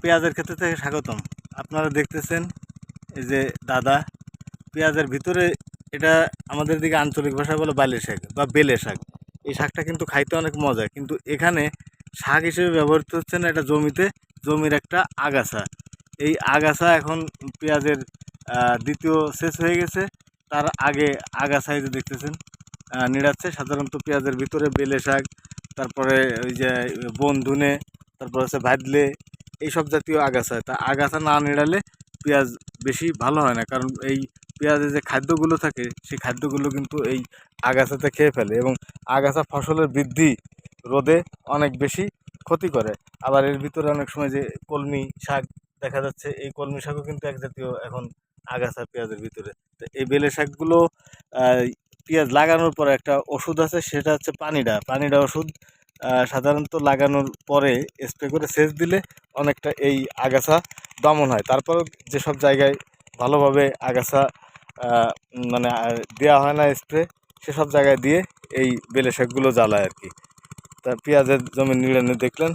পেঁয়াজের ক্ষেত্রে থেকে স্বাগতম। আপনারা দেখতেছেন এই যে দাদা, পেঁয়াজের ভিতরে এটা আমাদের দিকে আঞ্চলিক ভাষায় বলে বালি শাক বা বেলে শাক। এই শাকটা কিন্তু খাইতে অনেক মজা, কিন্তু এখানে শাক হিসেবে ব্যবহৃত হচ্ছে না, এটা জমিতে, জমির একটা আগাছা। এই আগাছা এখন পেঁয়াজের দ্বিতীয় শেষ হয়ে গেছে, তার আগে আগাছা যে দেখতেছেন নিড়াচ্ছে, সাধারণত পেঁয়াজের ভিতরে বেলে শাক, তারপরে ওই যে বন ধুনে তারপর হচ্ছে ভাদলে এইসব জাতীয় আগাছা, তা আগাছা না নিড়ালে পেঁয়াজ বেশি ভালো হয় না। কারণ এই পেঁয়াজে যে খাদ্যগুলো থাকে, সেই খাদ্যগুলো কিন্তু এই আগাছাতে খেয়ে ফেলে এবং আগাছা ফসলের বৃদ্ধি রোদে অনেক বেশি ক্ষতি করে। আবার এর ভিতরে অনেক সময় যে কলমি শাক দেখা যাচ্ছে, এই কলমি শাকও কিন্তু এক জাতীয় এখন আগাছা পেঁয়াজের ভিতরে। তো এই বেলে শাকগুলো পেঁয়াজ লাগানোর পর একটা ওষুধ আছে, সেটা হচ্ছে পানিডা। পানিডা ওষুধ সাধারণত লাগানোর পরে স্প্রে করে সেচ দিলে অনেকটা এই আগাছা দমন হয়। তারপর যেসব জায়গায় ভালোভাবে আগাছা মানে দেওয়া হয় না স্প্রে, সেসব জায়গায় দিয়ে এই বেলে শাকগুলো জ্বালায় আর কি। তা পেঁয়াজের জমি নিড়ানো দেখলেন?